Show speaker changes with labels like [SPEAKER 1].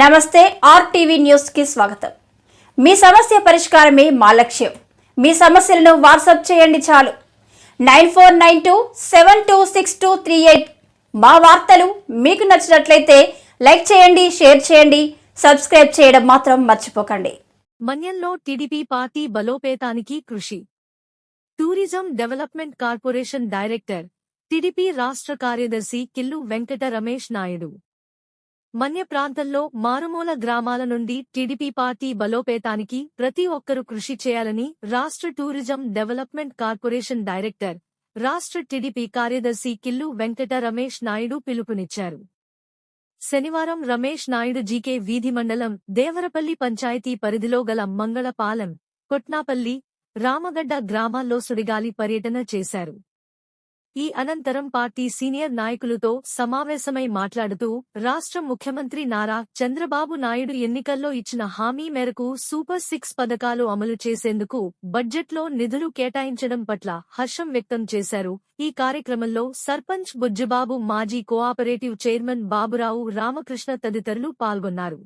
[SPEAKER 1] నమస్తే ఆర్టీవీ న్యూస్కి స్వాగతం. మీ సమస్య పరిష్కారమే మా లక్ష్యం. మీ సమస్యలను వాట్సాప్ చేయండి చాలు. Nine four nine two seven two six two three eight మా వార్తలు మీకు నచ్చినట్లయితే లైక్ చేయండి షేర్ చేయండి సబ్స్క్రైబ్ చేయడం మాత్రం మర్చిపోకండి.
[SPEAKER 2] మన్యంలో టీడీపీ పార్టీ బలోపేతానికి కృషి. Tourism development corporation director TDP రాష్ట్ర కార్యదర్శి కిల్లు వెంకట రమేష్ నాయుడు. మన్య ప్రాంతంలో మారుమూల గ్రామాల నుండి టీడీపీ పార్టీ బలోపేతానికి ప్రతి ఒక్కరూ కృషి చేయాలని రాష్ట్ర టూరిజం డెవలప్మెంట్ కార్పొరేషన్ డైరెక్టర్ రాష్ట్ర టీడీపీ కార్యదర్శి కిల్లు వెంకట రమేష్ నాయుడు పిలుపునిచ్చారు. శనివారం రమేష్ నాయుడు జీకే వీధి మండలం దేవరపల్లి పంచాయతీ పరిధిలో గల మంగళపాలెం కొట్నాపల్లి రామగడ్డ గ్రామాల్లో సుడిగాలి పర్యటన చేశారు. ఈ అనంతరం పార్టీ సీనియర్ నాయకులతో సమావేశమై మాట్లాడుతూ రాష్ట్ర ముఖ్యమంత్రి నారా చంద్రబాబు నాయుడు ఎన్నికల్లో ఇచ్చిన హామీ మేరకు సూపర్ సిక్స్ పథకాలు అమలు చేసేందుకు బడ్జెట్లో నిధులు కేటాయించడం పట్ల హర్షం వ్యక్తం చేశారు. ఈ కార్యక్రమంలో సర్పంచ్ బుజ్జబాబు మాజీ కోఆపరేటివ్ చైర్మన్ బాబురావు రామకృష్ణ తదితరులు పాల్గొన్నారు.